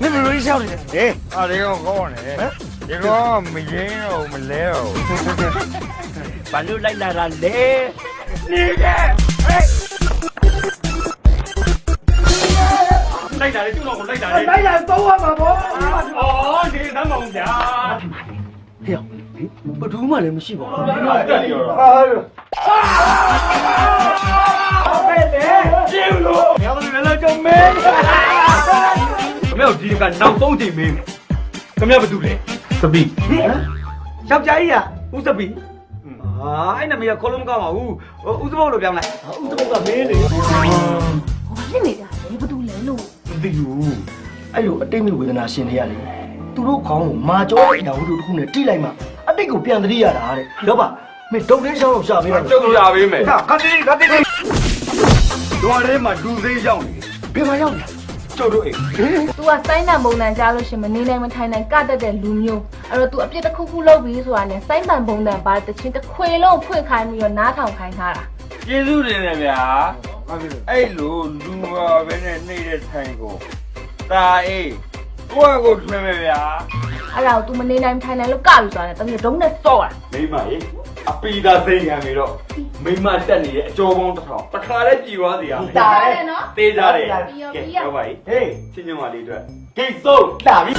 你们容易笑的。哎，啊，这个好玩的。这个没人哦，没来哦。反正来来来来，你的，哎。lấy đại chúng tôi còn lấy đại lấy đại tú á mà bố ồ thì đã mong dạ hiểu ဘယ်သူမှလည်းမရှိပါဘူးတက်နေရောဟာလို့ပဲလေကျင်းလို့ဘယ်လိုလဲလဲကြုံမင်းခမောဒီကနောက်သုံးချိန်မင်းခမေဘာတူလဲသပီယောက်ျားကြီးอ่ะဦးသပီဟာအဲ့နမရခေါ်လို့မကောင်းပါဘူးဦးသဘောလို့ပြောင်းလိုက်ဦးတော်ကမင်းလေဟိုလစ်နေတာလေဘာတူလဲလို့မသိဘူးအဲ့လိုအတိတ်မဲ့ဝေဒနာရှင်တွေရလေသူတို့ခေါင်းကိုမာကြောတဲ့အရာဝတ္ထုတစ်ခုနဲ့တိလိုက်မှအ တိတ်ကိုပြန်သတိရတာတဲ့တော့ပါမင်းဒုတ်တင်းရှောင်းလို့ရှာပေးပါကျုပ်တို့ရပေးမယ်ခါတိခါတိတော်ထဲမှာဒူသိမ်းရောက်နေဘယ်မှာရောက်လဲကျုပ်တို့အိမ် तू ကစိုင်းတန်ပုံတန်ကြားလို့ရှရင်မနေနိုင်မထိုင်နိုင်ကတတ်တဲ့လူမျိုးအဲ့တော့ तू အပြစ်တစ်ခုခုလုပ်ပြီးဆိုတာနဲ့စိုင်းတန်ပုံတန်ပါတချင်းတစ်ခွေလုံးဖွင့်ခိုင်းပြီးတော့နားထောင်ခိုင်းထားတာကျေးဇူးတင်တယ်ဗျာအဲ့လိုလူပါပဲနဲ့နေတဲ့ဆိုင်ကိုတာအေး ကိုယ့်ကိုထွင်မယ်ဗျာအဲ့ဒါကို तू မနေနိုင်မထိုင်နိုင်လို့ကပြီးဆိုတာနဲ့တမီးဒုံးနဲ့စော့တာမိမရေအပီသာသိမ်းခံပြီးတော့မိမတက်နေတဲ့အကျော်ပေါင်းတစ်ထောင်တစ်ခါလဲကြည်သွားစီရမယ်တာတယ်နော်သေးကြတယ်ပြီးရောကဲပြီးရောဟုတ်ပါပြီဟေးချင်းချင်းမလေးအတွက်ဂိတ်ဆုံးလာပြီတ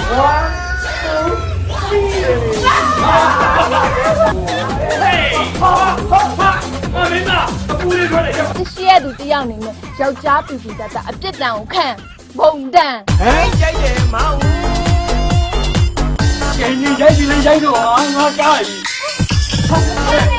ရှိရဲ့သူတယောက်နေနဲ့ယောက်ျားပူပူတတ်တာအပြစ်တန်ကိုခံ ဘုံတန်ဟဲ့ရိုက်တယ်မောင်ကျင်းကြီးရိုက်